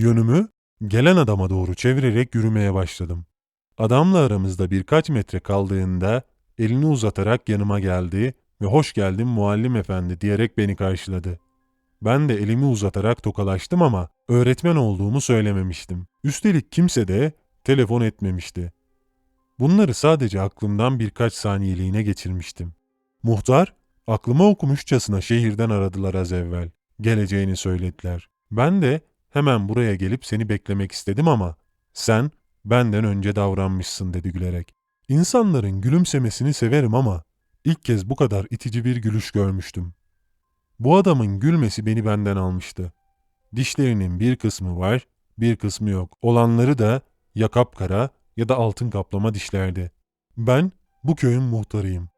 Yönümü gelen adama doğru çevirerek yürümeye başladım. Adamla aramızda birkaç metre kaldığında elini uzatarak yanıma geldi ve hoş geldin muallim efendi diyerek beni karşıladı. Ben de elimi uzatarak tokalaştım ama öğretmen olduğumu söylememiştim. Üstelik kimse de telefon etmemişti. Bunları sadece aklımdan birkaç saniyeliğine geçirmiştim. Muhtar, aklıma okumuşçasına şehirden aradılar az evvel. Geleceğini söylediler. Ben de hemen buraya gelip seni beklemek istedim ama sen benden önce davranmışsın dedi gülerek. İnsanların gülümsemesini severim ama ilk kez bu kadar itici bir gülüş görmüştüm. Bu adamın gülmesi beni benden almıştı. Dişlerinin bir kısmı var, bir kısmı yok. Olanları da ya kapkara ya da altın kaplama dişlerdi. Ben bu köyün muhtarıyım.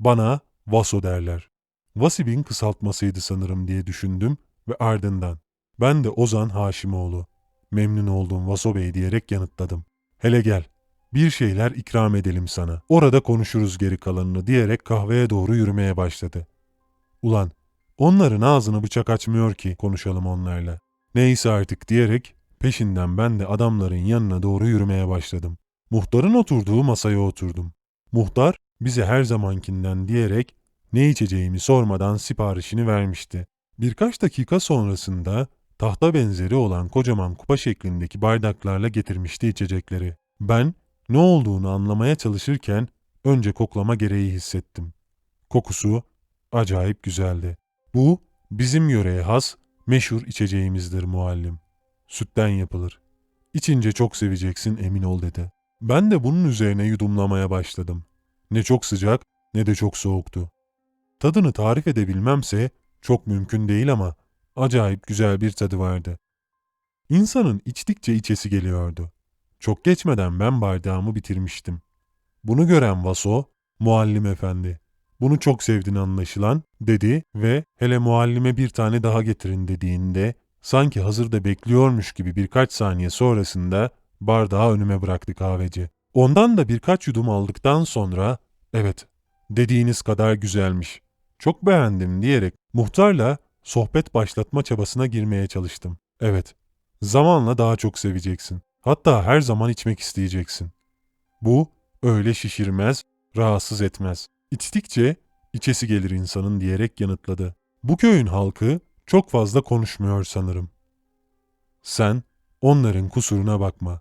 Bana Vaso derler. Vasib'in kısaltmasıydı sanırım diye düşündüm ve ardından ben de Ozan Haşimoğlu. Memnun oldum Vaso Bey diyerek yanıtladım. Hele gel, bir şeyler ikram edelim sana. Orada konuşuruz geri kalanını diyerek kahveye doğru yürümeye başladı. Ulan, onların ağzını bıçak açmıyor ki konuşalım onlarla. Neyse artık diyerek peşinden ben de adamların yanına doğru yürümeye başladım. Muhtarın oturduğu masaya oturdum. Muhtar bize her zamankinden diyerek ne içeceğimi sormadan siparişini vermişti. Birkaç dakika sonrasında tahta benzeri olan kocaman kupa şeklindeki bardaklarla getirmişti içecekleri. Ben ne olduğunu anlamaya çalışırken önce koklama gereği hissettim. Kokusu acayip güzeldi. Bu bizim yöreye has meşhur içeceğimizdir muallim. Sütten yapılır. İçince çok seveceksin emin ol dedi. Ben de bunun üzerine yudumlamaya başladım. Ne çok sıcak ne de çok soğuktu. Tadını tarif edebilmemse çok mümkün değil ama acayip güzel bir tadı vardı. İnsanın içtikçe içesi geliyordu. Çok geçmeden ben bardağımı bitirmiştim. Bunu gören Vaso, muallim efendi, bunu çok sevdin anlaşılan dedi ve hele muallime bir tane daha getirin dediğinde sanki hazırda bekliyormuş gibi birkaç saniye sonrasında bardağı önüme bıraktı kahveci. Ondan da birkaç yudum aldıktan sonra evet dediğiniz kadar güzelmiş. Çok beğendim diyerek muhtarla sohbet başlatma çabasına girmeye çalıştım. Evet, zamanla daha çok seveceksin. Hatta her zaman içmek isteyeceksin. Bu öyle şişirmez, rahatsız etmez. İçtikçe içesi gelir insanın diyerek yanıtladı. Bu köyün halkı çok fazla konuşmuyor sanırım. Sen onların kusuruna bakma.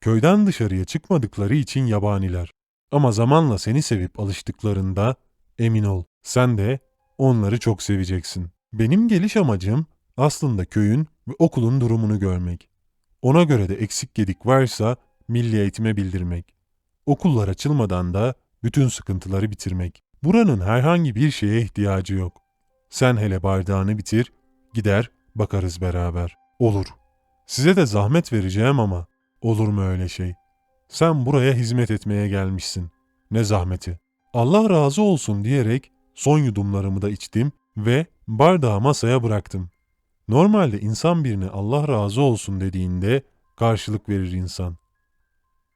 Köyden dışarıya çıkmadıkları için yabaniler. Ama zamanla seni sevip alıştıklarında emin ol sen de onları çok seveceksin. Benim geliş amacım aslında köyün ve okulun durumunu görmek. Ona göre de eksik gedik varsa milli eğitime bildirmek. Okullar açılmadan da bütün sıkıntıları bitirmek. Buranın herhangi bir şeye ihtiyacı yok. Sen hele bardağını bitir, gider bakarız beraber. Olur. Size de zahmet vereceğim ama olur mu öyle şey? Sen buraya hizmet etmeye gelmişsin. Ne zahmeti. Allah razı olsun diyerek son yudumlarımı da içtim ve bardağı masaya bıraktım. Normalde insan birine Allah razı olsun dediğinde karşılık verir insan.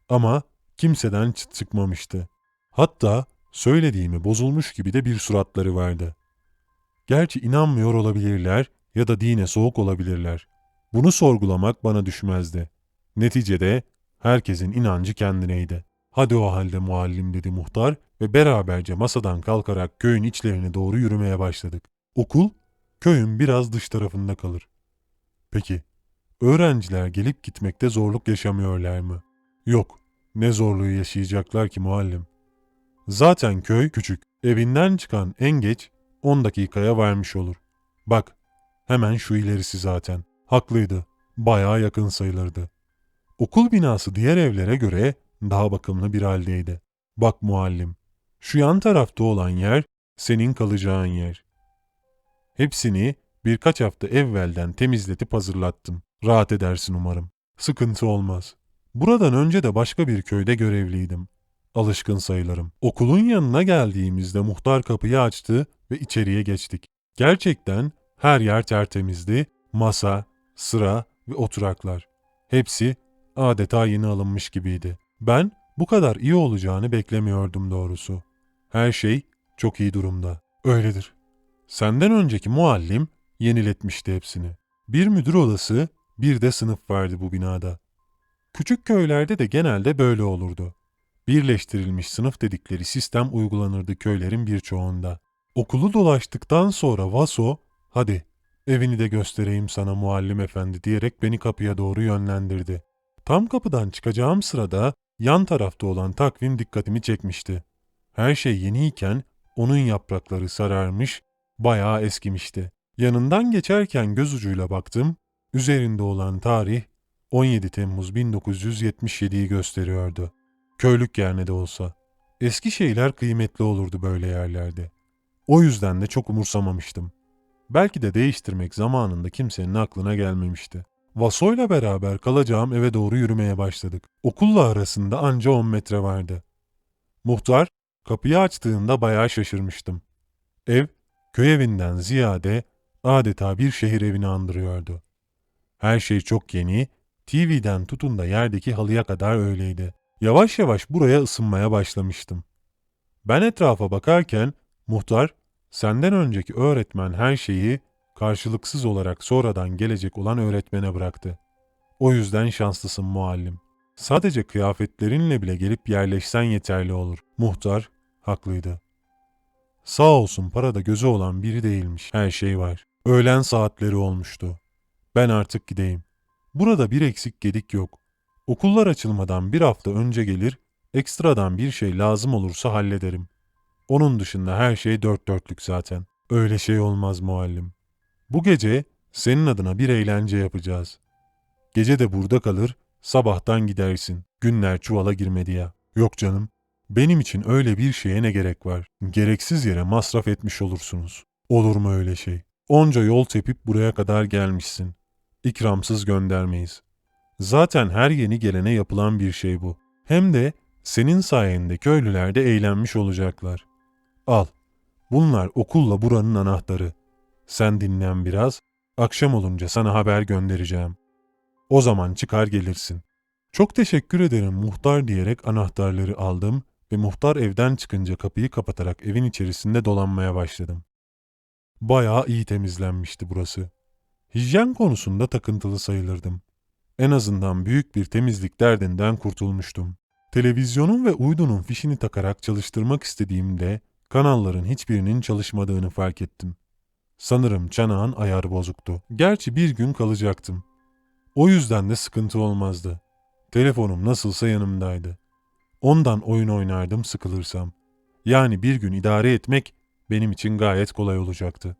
Ama kimseden çıt çıkmamıştı. Hatta söylediğimi bozulmuş gibi de bir suratları vardı. Gerçi inanmıyor olabilirler ya da dine soğuk olabilirler. Bunu sorgulamak bana düşmezdi. Neticede herkesin inancı kendineydi. Hadi o halde muallim dedi muhtar ve beraberce masadan kalkarak köyün içlerine doğru yürümeye başladık. Okul köyün biraz dış tarafında kalır. Peki öğrenciler gelip gitmekte zorluk yaşamıyorlar mı? Yok. Ne zorluğu yaşayacaklar ki muallim? Zaten köy küçük. Evinden çıkan en geç 10 dakikaya varmış olur. Bak, hemen şu ilerisi zaten. Haklıydı. Bayağı yakın sayılırdı. Okul binası diğer evlere göre daha bakımlı bir haldeydi. Bak muallim, şu yan tarafta olan yer senin kalacağın yer. Hepsini birkaç hafta evvelden temizletip hazırlattım. Rahat edersin umarım. Sıkıntı olmaz. Buradan önce de başka bir köyde görevliydim. Alışkın sayılırım. Okulun yanına geldiğimizde muhtar kapıyı açtı ve içeriye geçtik. Gerçekten her yer tertemizdi. Masa, sıra ve oturaklar. Hepsi adeta yeni alınmış gibiydi. Ben bu kadar iyi olacağını beklemiyordum doğrusu. Her şey çok iyi durumda. Öyledir. Senden önceki muallim yeniletmişti hepsini. Bir müdür odası, Bir de sınıf vardı bu binada. Küçük köylerde de genelde böyle olurdu. Birleştirilmiş sınıf dedikleri sistem uygulanırdı köylerin birçoğunda. Okulu dolaştıktan sonra Vaso, hadi evini de göstereyim sana muallim efendi diyerek beni kapıya doğru yönlendirdi. Tam kapıdan çıkacağım sırada yan tarafta olan takvim dikkatimi çekmişti. Her şey yeniyken onun yaprakları sararmış, bayağı eskimişti. Yanından geçerken göz ucuyla baktım, üzerinde olan tarih 17 Temmuz 1977'yi gösteriyordu. Köylük yer ne de olsa. Eski şeyler kıymetli olurdu böyle yerlerde. O yüzden de çok umursamamıştım. Belki de değiştirmek zamanında kimsenin aklına gelmemişti. Vasoyla beraber kalacağım eve doğru yürümeye başladık. Okulla arasında anca 10 metre vardı. Muhtar kapıyı açtığında bayağı şaşırmıştım. Ev köy evinden ziyade adeta bir şehir evini andırıyordu. Her şey çok yeni, TV'den tutun da yerdeki halıya kadar öyleydi. Yavaş yavaş buraya ısınmaya başlamıştım. Ben etrafa bakarken muhtar senden önceki öğretmen her şeyi karşılıksız olarak sonradan gelecek olan öğretmene bıraktı. O yüzden şanslısın muallim. Sadece kıyafetlerinle bile gelip yerleşsen yeterli olur. Muhtar haklıydı. Sağ olsun parada gözü olan biri değilmiş. Her şey var. Öğlen saatleri olmuştu. Ben artık gideyim. Burada bir eksik gedik yok. Okullar açılmadan bir hafta önce gelir, ekstradan bir şey lazım olursa hallederim. Onun dışında her şey dört dörtlük zaten. Öyle şey olmaz muallim. Bu gece senin adına bir eğlence yapacağız. Gece de burada kalır, sabahtan gidersin. Günler çuvala girmedi ya. Yok canım, benim için öyle bir şeye ne gerek var? Gereksiz yere masraf etmiş olursunuz. Olur mu öyle şey? Onca yol tepip buraya kadar gelmişsin. İkramsız göndermeyiz. Zaten her yeni gelene yapılan bir şey bu. Hem de senin sayende köylüler de eğlenmiş olacaklar. Al, bunlar okulla buranın anahtarı. Sen dinlen biraz, akşam olunca sana haber göndereceğim. O zaman çıkar gelirsin. Çok teşekkür ederim muhtar diyerek anahtarları aldım ve muhtar evden çıkınca kapıyı kapatarak evin içerisinde dolanmaya başladım. Bayağı iyi temizlenmişti burası. Hijyen konusunda takıntılı sayılırdım. En azından büyük bir temizlik derdinden kurtulmuştum. Televizyonun ve uydunun fişini takarak çalıştırmak istediğimde kanalların hiçbirinin çalışmadığını fark ettim. Sanırım çanağın ayarı bozuktu. Gerçi bir gün kalacaktım. O yüzden de sıkıntı olmazdı. Telefonum nasılsa yanımdaydı. Ondan oyun oynardım sıkılırsam. Yani bir gün idare etmek benim için gayet kolay olacaktı.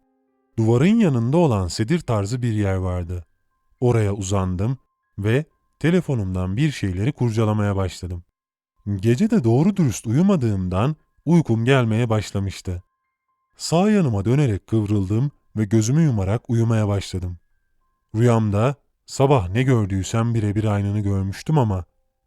Duvarın yanında olan sedir tarzı bir yer vardı. Oraya uzandım ve telefonumdan bir şeyleri kurcalamaya başladım. Gece de doğru dürüst uyumadığımdan uykum gelmeye başlamıştı. Sağ yanıma dönerek kıvrıldım ve gözümü yumarak uyumaya başladım. Rüyamda sabah ne gördüysem birebir aynını görmüştüm ama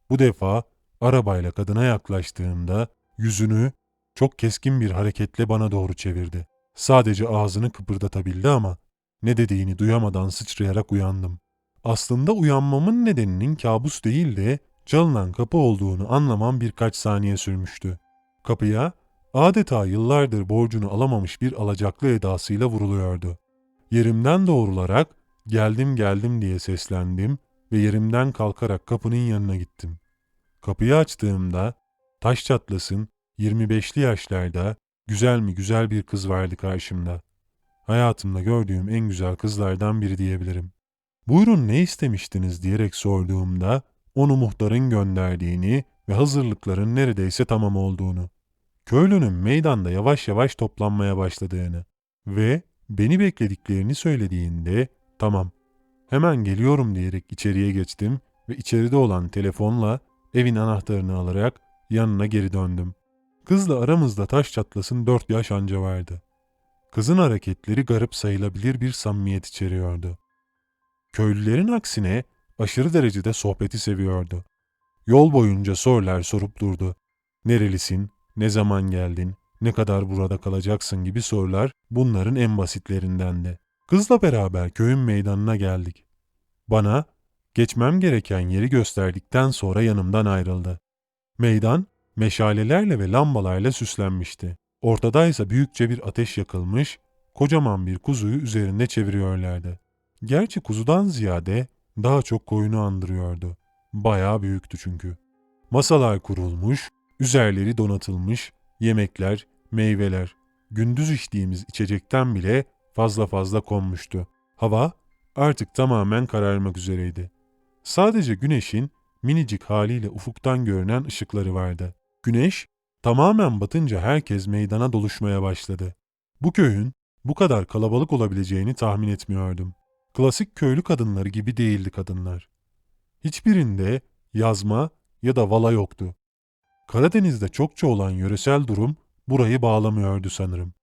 bu defa arabayla kadına yaklaştığımda yüzünü çok keskin bir hareketle bana doğru çevirdi. Sadece ağzını kıpırdatabildi ama ne dediğini duyamadan sıçrayarak uyandım. Aslında uyanmamın nedeninin kabus değil de çalınan kapı olduğunu anlamam birkaç saniye sürmüştü. Kapıya adeta yıllardır borcunu alamamış bir alacaklı edasıyla vuruluyordu. Yerimden doğrularak geldim geldim diye seslendim ve yerimden kalkarak kapının yanına gittim. Kapıyı açtığımda taş çatlasın 25'li yaşlarda güzel mi güzel bir kız vardı karşımda. Hayatımda gördüğüm en güzel kızlardan biri diyebilirim. Buyurun ne istemiştiniz diyerek sorduğumda onu muhtarın gönderdiğini ve hazırlıkların neredeyse tamam olduğunu, köylünün meydanda yavaş yavaş toplanmaya başladığını ve beni beklediklerini söylediğinde tamam hemen geliyorum diyerek içeriye geçtim ve içeride olan telefonla evin anahtarını alarak yanına geri döndüm. Kızla aramızda taş çatlasın dört yaş anca vardı. Kızın hareketleri garip sayılabilir bir samimiyet içeriyordu. Köylülerin aksine aşırı derecede sohbeti seviyordu. Yol boyunca sorular sorup durdu. Nerelisin, ne zaman geldin, ne kadar burada kalacaksın gibi sorular bunların en basitlerindendi. Kızla beraber köyün meydanına geldik. Bana geçmem gereken yeri gösterdikten sonra yanımdan ayrıldı. Meydan meşalelerle ve lambalarla süslenmişti. Ortadaysa büyükçe bir ateş yakılmış, kocaman bir kuzuyu üzerinde çeviriyorlardı. Gerçi kuzudan ziyade daha çok koyunu andırıyordu. Bayağı büyüktü çünkü. Masalar kurulmuş, üzerleri donatılmış, yemekler, meyveler, gündüz içtiğimiz içecekten bile fazla fazla konmuştu. Hava artık tamamen kararmak üzereydi. Sadece güneşin minicik haliyle ufuktan görünen ışıkları vardı. Güneş tamamen batınca herkes meydana doluşmaya başladı. Bu köyün bu kadar kalabalık olabileceğini tahmin etmiyordum. Klasik köylü kadınları gibi değildi kadınlar. Hiçbirinde yazma ya da vala yoktu. Karadeniz'de çokça olan yöresel durum burayı bağlamıyordu sanırım.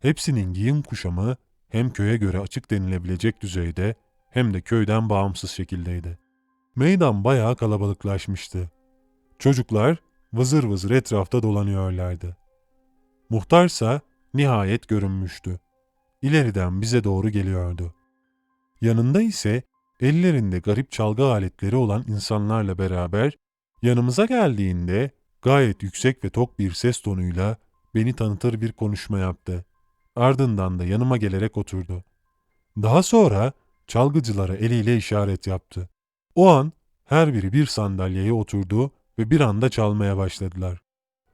Hepsinin giyim kuşamı hem köye göre açık denilebilecek düzeyde hem de köyden bağımsız şekildeydi. Meydan bayağı kalabalıklaşmıştı. Çocuklar vızır vızır etrafta dolanıyorlardı. Muhtarsa nihayet görünmüştü. İleriden bize doğru geliyordu. Yanında ise ellerinde garip çalgı aletleri olan insanlarla beraber yanımıza geldiğinde gayet yüksek ve tok bir ses tonuyla beni tanıtır bir konuşma yaptı. Ardından da yanıma gelerek oturdu. Daha sonra çalgıcılara eliyle işaret yaptı. O an her biri bir sandalyeye oturdu ve bir anda çalmaya başladılar.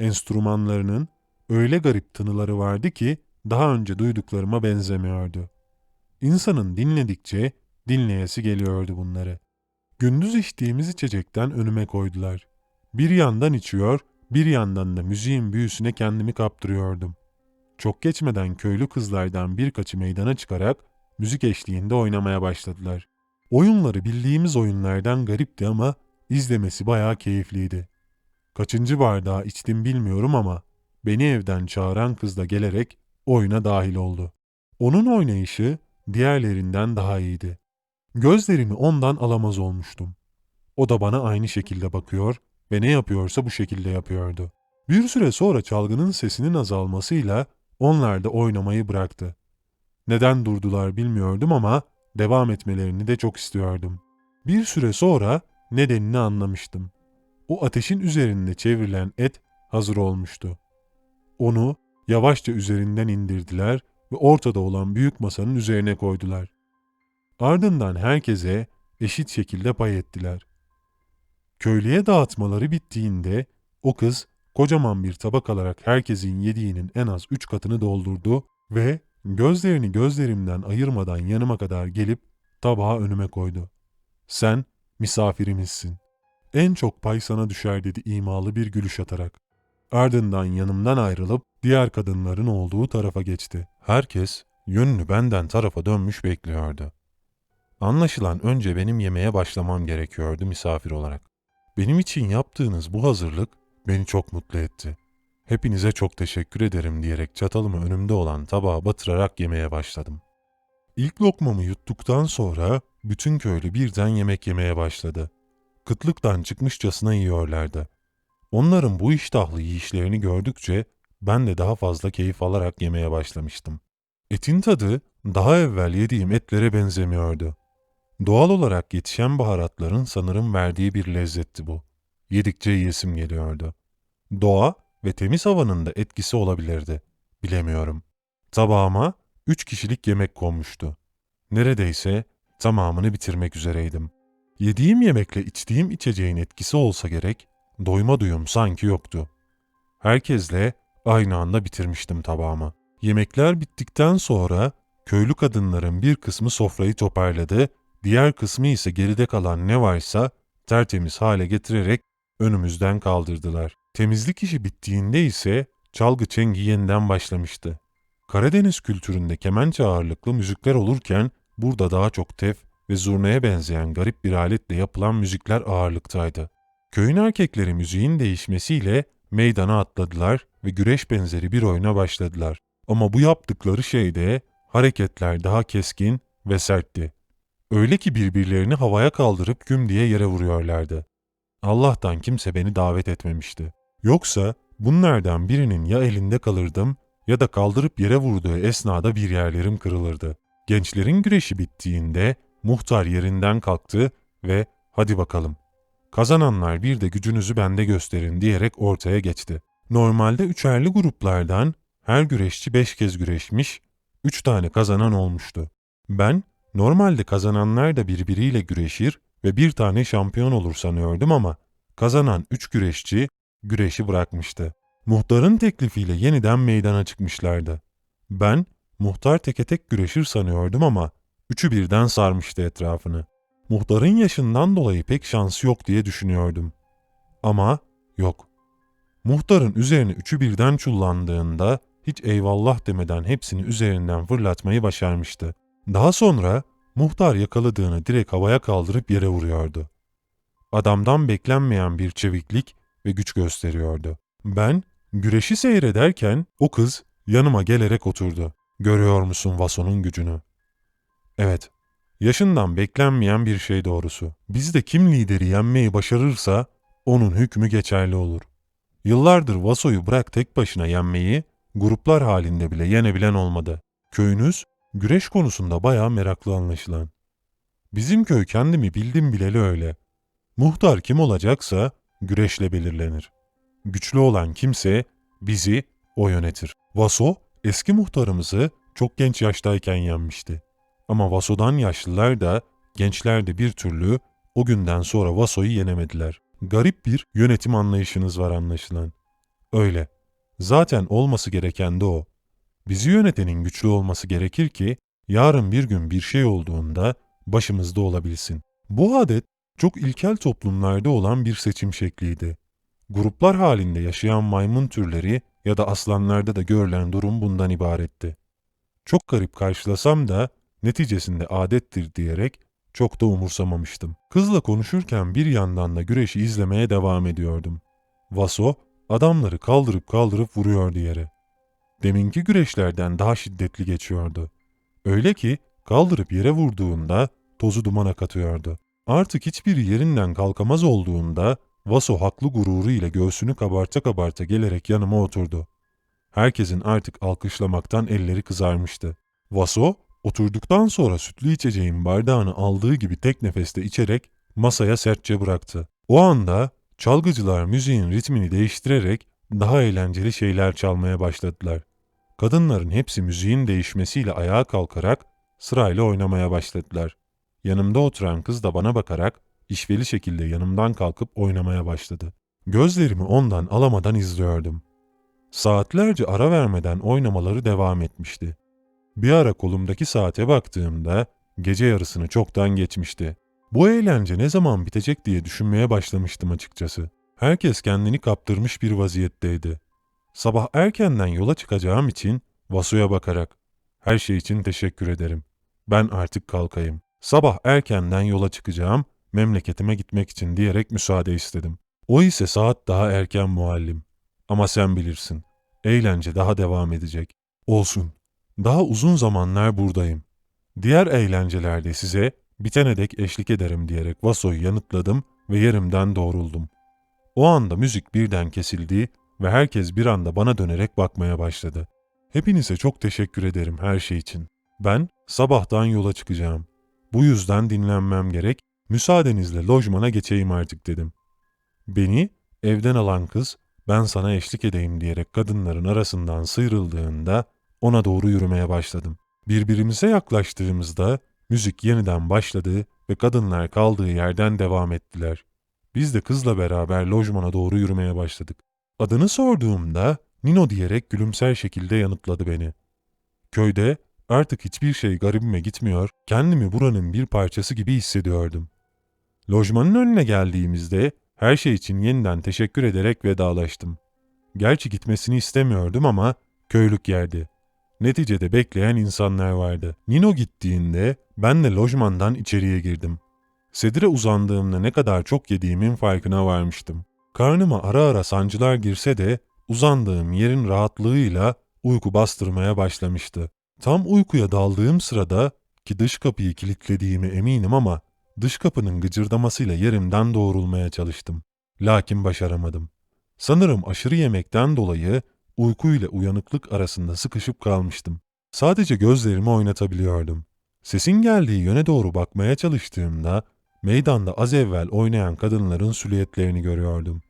Enstrümanlarının öyle garip tınıları vardı ki daha önce duyduklarıma benzemiyordu. İnsanın dinledikçe dinleyesi geliyordu bunları. Gündüz içtiğimiz içecekten önüme koydular. Bir yandan içiyor, bir yandan da müziğin büyüsüne kendimi kaptırıyordum. Çok geçmeden köylü kızlardan birkaçı meydana çıkarak müzik eşliğinde oynamaya başladılar. Oyunları bildiğimiz oyunlardan garipti ama izlemesi bayağı keyifliydi. Kaçıncı bardağı içtim bilmiyorum ama beni evden çağıran kız da gelerek oyuna dahil oldu. Onun oynayışı diğerlerinden daha iyiydi. Gözlerimi ondan alamaz olmuştum. O da bana aynı şekilde bakıyor ve ne yapıyorsa bu şekilde yapıyordu. Bir süre sonra çalgının sesinin azalmasıyla onlar da oynamayı bıraktı. Neden durdular bilmiyordum ama devam etmelerini de çok istiyordum. Bir süre sonra nedenini anlamıştım. O ateşin üzerinde çevrilen et hazır olmuştu. Onu yavaşça üzerinden indirdiler ve ortada olan büyük masanın üzerine koydular. Ardından herkese eşit şekilde pay ettiler. Köylüye dağıtmaları bittiğinde o kız kocaman bir tabak alarak herkesin yediğinin en az üç katını doldurdu ve gözlerini gözlerimden ayırmadan yanıma kadar gelip tabağı önüme koydu. Sen misafirimizsin. En çok pay sana düşer dedi imalı bir gülüş atarak. Ardından yanımdan ayrılıp diğer kadınların olduğu tarafa geçti. Herkes yönünü benden tarafa dönmüş bekliyordu. Anlaşılan önce benim yemeğe başlamam gerekiyordu misafir olarak. Benim için yaptığınız bu hazırlık beni çok mutlu etti. Hepinize çok teşekkür ederim diyerek çatalımı önümde olan tabağa batırarak yemeye başladım. İlk lokmamı yuttuktan sonra bütün köylü birden yemek yemeye başladı. Kıtlıktan çıkmışçasına yiyorlardı. Onların bu iştahlı yiyişlerini gördükçe ben de daha fazla keyif alarak yemeye başlamıştım. Etin tadı daha evvel yediğim etlere benzemiyordu. Doğal olarak yetişen baharatların sanırım verdiği bir lezzetti bu. Yedikçe yiyesim geliyordu. Doğa ve temiz havanın da etkisi olabilirdi. Bilemiyorum. Tabağıma üç kişilik yemek konmuştu. Neredeyse tamamını bitirmek üzereydim. Yediğim yemekle içtiğim içeceğin etkisi olsa gerek, doyma duyum sanki yoktu. Herkesle aynı anda bitirmiştim tabağımı. Yemekler bittikten sonra köylü kadınların bir kısmı sofrayı toparladı, diğer kısmı ise geride kalan ne varsa tertemiz hale getirerek önümüzden kaldırdılar. Temizlik işi bittiğinde ise çalgı çengi yeniden başlamıştı. Karadeniz kültüründe kemençe ağırlıklı müzikler olurken burada daha çok tef ve zurnaya benzeyen garip bir aletle yapılan müzikler ağırlıktaydı. Köyün erkekleri müziğin değişmesiyle meydana atladılar ve güreş benzeri bir oyuna başladılar. Ama bu yaptıkları şeyde hareketler daha keskin ve sertti. Öyle ki birbirlerini havaya kaldırıp güm diye yere vuruyorlardı. Allah'tan kimse beni davet etmemişti. Yoksa bunlardan birinin ya elinde kalırdım ya da kaldırıp yere vurduğu esnada bir yerlerim kırılırdı. Gençlerin güreşi bittiğinde muhtar yerinden kalktı ve hadi bakalım. Kazananlar bir de gücünüzü bende gösterin diyerek ortaya geçti. Normalde üçerli gruplardan her güreşçi beş kez güreşmiş, üç tane kazanan olmuştu. Ben Normalde kazananlar da birbiriyle güreşir ve bir tane şampiyon olur sanıyordum ama kazanan üç güreşçi güreşi bırakmıştı. Muhtarın teklifiyle yeniden meydana çıkmışlardı. Ben muhtar teke tek güreşir sanıyordum ama üçü birden sarmıştı etrafını. Muhtarın yaşından dolayı pek şansı yok diye düşünüyordum. Ama yok. Muhtarın üzerine üçü birden çullandığında hiç eyvallah demeden hepsini üzerinden fırlatmayı başarmıştı. Daha sonra muhtar yakaladığını direkt havaya kaldırıp yere vuruyordu. Adamdan beklenmeyen bir çeviklik ve güç gösteriyordu. Ben güreşi seyrederken o kız yanıma gelerek oturdu. Görüyor musun Vason'un gücünü? Evet, yaşından beklenmeyen bir şey doğrusu. Bizde kim lideri yenmeyi başarırsa onun hükmü geçerli olur. Yıllardır Vaso'yu bırak tek başına yenmeyi, gruplar halinde bile yenebilen olmadı. Köyünüz güreş konusunda bayağı meraklı anlaşılan. Bizim köy kendimi bildim bileli öyle. Muhtar kim olacaksa güreşle belirlenir. Güçlü olan kimse bizi o yönetir. Vaso eski muhtarımızı çok genç yaştayken yenmişti. Ama Vaso'dan yaşlılar da gençler de bir türlü o günden sonra Vaso'yu yenemediler. Garip bir yönetim anlayışınız var anlaşılan. Öyle. Zaten olması gereken de o. Bizi yönetenin güçlü olması gerekir ki yarın bir gün bir şey olduğunda başımızda olabilsin. Bu adet çok ilkel toplumlarda olan bir seçim şekliydi. Gruplar halinde yaşayan maymun türleri ya da aslanlarda da görülen durum bundan ibaretti. Çok garip karşılasam da neticesinde adettir diyerek çok da umursamamıştım. Kızla konuşurken bir yandan da güreşi izlemeye devam ediyordum. Vaso adamları kaldırıp kaldırıp vuruyordu yere. Deminki güreşlerden daha şiddetli geçiyordu. Öyle ki kaldırıp yere vurduğunda tozu dumana katıyordu. Artık hiçbiri yerinden kalkamaz olduğunda Vaso haklı gururu ile göğsünü kabarta kabarta gelerek yanıma oturdu. Herkesin artık alkışlamaktan elleri kızarmıştı. Vaso, oturduktan sonra sütlü içeceğin bardağını aldığı gibi tek nefeste içerek masaya sertçe bıraktı. O anda çalgıcılar müziğin ritmini değiştirerek daha eğlenceli şeyler çalmaya başladılar. Kadınların hepsi müziğin değişmesiyle ayağa kalkarak sırayla oynamaya başladılar. Yanımda oturan kız da bana bakarak işveli şekilde yanımdan kalkıp oynamaya başladı. Gözlerimi ondan alamadan izliyordum. Saatlerce ara vermeden oynamaları devam etmişti. Bir ara kolumdaki saate baktığımda gece yarısını çoktan geçmişti. Bu eğlence ne zaman bitecek diye düşünmeye başlamıştım açıkçası. Herkes kendini kaptırmış bir vaziyetteydi. Sabah erkenden yola çıkacağım için Vasu'ya bakarak her şey için teşekkür ederim. Ben artık kalkayım. Sabah erkenden yola çıkacağım, memleketime gitmek için diyerek müsaade istedim. O ise saat daha erken muallim. Ama sen bilirsin, eğlence daha devam edecek. Olsun, daha uzun zamanlar buradayım. Diğer eğlencelerde size bitene dek eşlik ederim diyerek Vaso'yu yanıtladım ve yerimden doğruldum. O anda müzik birden kesildi ve herkes bir anda bana dönerek bakmaya başladı. Hepinize çok teşekkür ederim her şey için. Ben sabahtan yola çıkacağım. Bu yüzden dinlenmem gerek, müsaadenizle lojmana geçeyim artık dedim. Beni evden alan kız ben sana eşlik edeyim diyerek kadınların arasından sıyrıldığında ona doğru yürümeye başladım. Birbirimize yaklaştığımızda müzik yeniden başladı ve kadınlar kaldığı yerden devam ettiler. Biz de kızla beraber lojmana doğru yürümeye başladık. Adını sorduğumda Nino diyerek gülümser şekilde yanıtladı beni. Köyde artık hiçbir şey garibime gitmiyor, kendimi buranın bir parçası gibi hissediyordum. Lojmanın önüne geldiğimizde her şey için yeniden teşekkür ederek vedalaştım. Gerçi gitmesini istemiyordum ama köylük yerdi. Neticede bekleyen insanlar vardı. Nino gittiğinde ben de lojmandan içeriye girdim. Sedire uzandığımda ne kadar çok yediğimin farkına varmıştım. Karnıma ara ara sancılar girse de uzandığım yerin rahatlığıyla uyku bastırmaya başlamıştı. Tam uykuya daldığım sırada ki dış kapıyı kilitlediğimi eminim ama dış kapının gıcırdamasıyla yerimden doğrulmaya çalıştım. Lakin başaramadım. Sanırım aşırı yemekten dolayı uyku ile uyanıklık arasında sıkışıp kalmıştım. Sadece gözlerimi oynatabiliyordum. Sesin geldiği yöne doğru bakmaya çalıştığımda meydanda az evvel oynayan kadınların süliyetlerini görüyordum.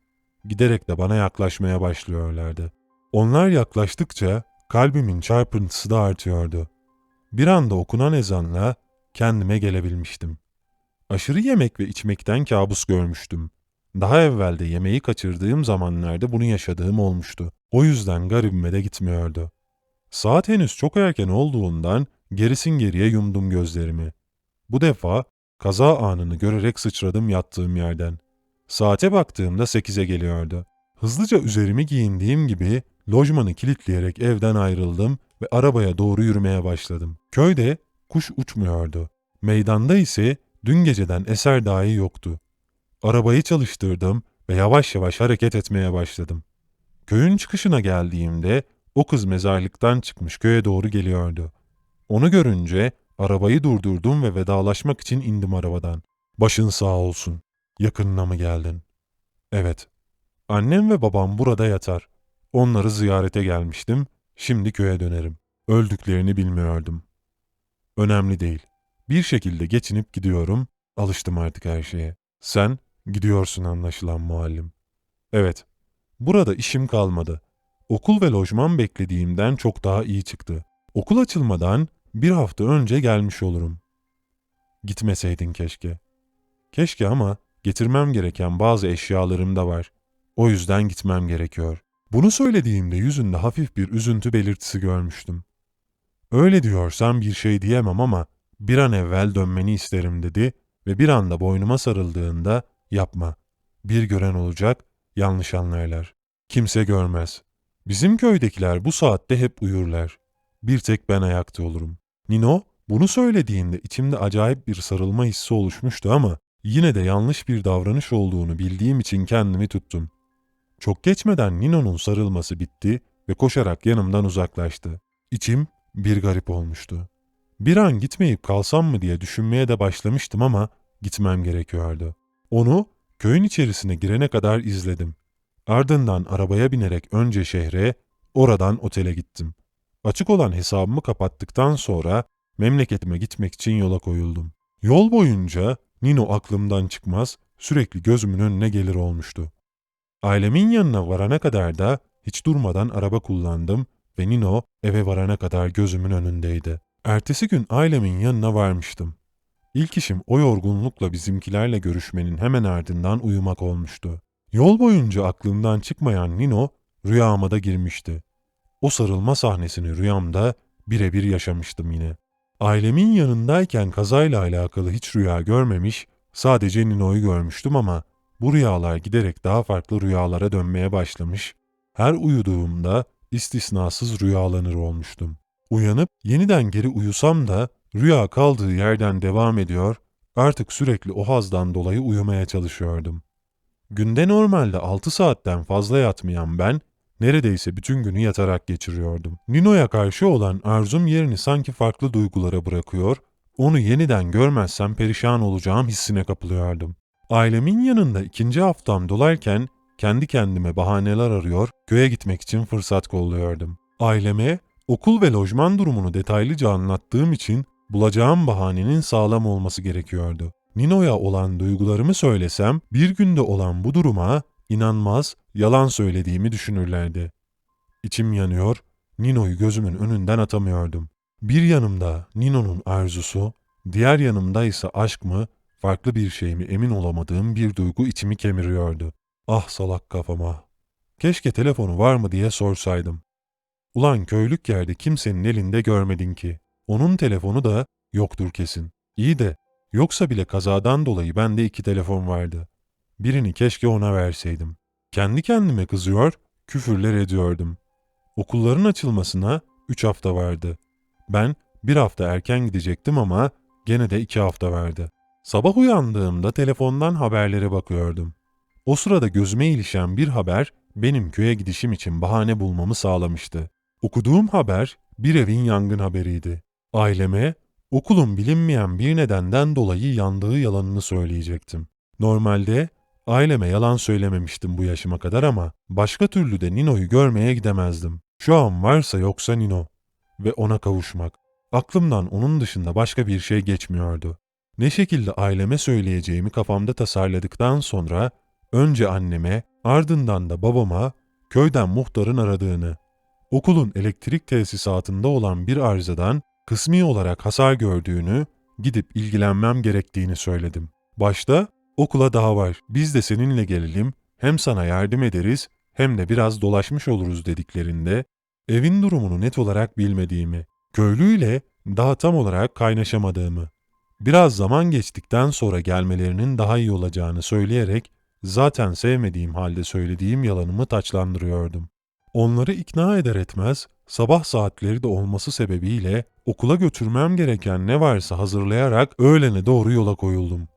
Giderek de bana yaklaşmaya başlıyorlardı. Onlar yaklaştıkça kalbimin çarpıntısı da artıyordu. Bir anda okunan ezanla kendime gelebilmiştim. Aşırı yemek ve içmekten kabus görmüştüm. Daha evvelde yemeği kaçırdığım zamanlarda bunu yaşadığım olmuştu. O yüzden garibime de gitmiyordu. Saat henüz çok erken olduğundan gerisin geriye yumdum gözlerimi. Bu defa kaza anını görerek sıçradım yattığım yerden. Saate baktığımda sekize geliyordu. Hızlıca üzerimi giyindiğim gibi lojmanı kilitleyerek evden ayrıldım ve arabaya doğru yürümeye başladım. Köyde kuş uçmuyordu. Meydanda ise dün geceden eser dahi yoktu. Arabayı çalıştırdım ve yavaş yavaş hareket etmeye başladım. Köyün çıkışına geldiğimde o kız mezarlıktan çıkmış köye doğru geliyordu. Onu görünce arabayı durdurdum ve vedalaşmak için indim arabadan. Başın sağ olsun. Yakınına mı geldin? Evet. Annem ve babam burada yatar. Onları ziyarete gelmiştim. Şimdi köye dönerim. Öldüklerini bilmiyordum. Önemli değil. Bir şekilde geçinip gidiyorum. Alıştım artık her şeye. Sen gidiyorsun anlaşılan muallim. Evet. Burada işim kalmadı. Okul ve lojman beklediğimden çok daha iyi çıktı. Okul açılmadan bir hafta önce gelmiş olurum. Gitmeseydin keşke. Keşke ama getirmem gereken bazı eşyalarım da var. O yüzden gitmem gerekiyor. Bunu söylediğimde yüzünde hafif bir üzüntü belirtisi görmüştüm. Öyle diyorsan bir şey diyemem ama bir an evvel dönmeni isterim dedi ve bir anda boynuma sarıldığında yapma. Bir gören olacak, yanlış anlarlar. Kimse görmez. Bizim köydekiler bu saatte hep uyurlar. Bir tek ben ayakta olurum. Nino bunu söylediğinde içimde acayip bir sarılma hissi oluşmuştu ama yine de yanlış bir davranış olduğunu bildiğim için kendimi tuttum. Çok geçmeden Nino'nun sarılması bitti ve koşarak yanımdan uzaklaştı. İçim bir garip olmuştu. Bir an gitmeyip kalsam mı diye düşünmeye de başlamıştım ama gitmem gerekiyordu. Onu köyün içerisine girene kadar izledim. Ardından arabaya binerek önce şehre, oradan otele gittim. Açık olan hesabımı kapattıktan sonra memleketime gitmek için yola koyuldum. Yol boyunca Nino aklımdan çıkmaz, sürekli gözümün önüne gelir olmuştu. Ailemin yanına varana kadar da hiç durmadan araba kullandım ve Nino eve varana kadar gözümün önündeydi. Ertesi gün ailemin yanına varmıştım. İlk işim o yorgunlukla bizimkilerle görüşmenin hemen ardından uyumak olmuştu. Yol boyunca aklımdan çıkmayan Nino rüyama da girmişti. O sarılma sahnesini rüyamda birebir yaşamıştım yine. Ailemin yanındayken kazayla alakalı hiç rüya görmemiş, sadece Nino'yu görmüştüm ama bu rüyalar giderek daha farklı rüyalara dönmeye başlamış, her uyuduğumda istisnasız rüyalanır olmuştum. Uyanıp yeniden geri uyusam da rüya kaldığı yerden devam ediyor, artık sürekli o hazdan dolayı uyumaya çalışıyordum. Günde normalde 6 saatten fazla yatmayan ben, neredeyse bütün günü yatarak geçiriyordum. Nino'ya karşı olan arzum yerini sanki farklı duygulara bırakıyor, onu yeniden görmezsem perişan olacağım hissine kapılıyordum. Ailemin yanında ikinci haftam dolarken kendi kendime bahaneler arıyor, köye gitmek için fırsat kolluyordum. Aileme okul ve lojman durumunu detaylıca anlattığım için bulacağım bahanenin sağlam olması gerekiyordu. Nino'ya olan duygularımı söylesem bir günde olan bu duruma inanmaz, yalan söylediğimi düşünürlerdi. İçim yanıyor, Nino'yu gözümün önünden atamıyordum. Bir yanımda Nino'nun arzusu, diğer yanımda ise aşk mı, farklı bir şey mi emin olamadığım bir duygu içimi kemiriyordu. Ah salak kafama. Keşke telefonu var mı diye sorsaydım. Ulan köylük yerde kimsenin elinde görmedin ki. Onun telefonu da yoktur kesin. İyi de yoksa bile kazadan dolayı bende iki telefon vardı. Birini keşke ona verseydim. Kendi kendime kızıyor, küfürler ediyordum. Okulların açılmasına üç hafta vardı. Ben bir hafta erken gidecektim ama gene de iki hafta verdi. Sabah uyandığımda telefondan haberlere bakıyordum. O sırada gözüme ilişen bir haber benim köye gidişim için bahane bulmamı sağlamıştı. Okuduğum haber bir evin yangın haberiydi. Aileme okulun bilinmeyen bir nedenden dolayı yandığı yalanını söyleyecektim. Normalde aileme yalan söylememiştim bu yaşıma kadar ama başka türlü de Nino'yu görmeye gidemezdim. Şu an varsa yoksa Nino ve ona kavuşmak. Aklımdan onun dışında başka bir şey geçmiyordu. Ne şekilde aileme söyleyeceğimi kafamda tasarladıktan sonra önce anneme ardından da babama köyden muhtarın aradığını, okulun elektrik tesisatında olan bir arızadan kısmi olarak hasar gördüğünü gidip ilgilenmem gerektiğini söyledim. Başta okula daha var, biz de seninle gelelim, hem sana yardım ederiz hem de biraz dolaşmış oluruz dediklerinde evin durumunu net olarak bilmediğimi, köylüyle daha tam olarak kaynaşamadığımı, biraz zaman geçtikten sonra gelmelerinin daha iyi olacağını söyleyerek zaten sevmediğim halde söylediğim yalanımı taçlandırıyordum. Onları ikna eder etmez sabah saatleri de olması sebebiyle okula götürmem gereken ne varsa hazırlayarak öğlene doğru yola koyuldum.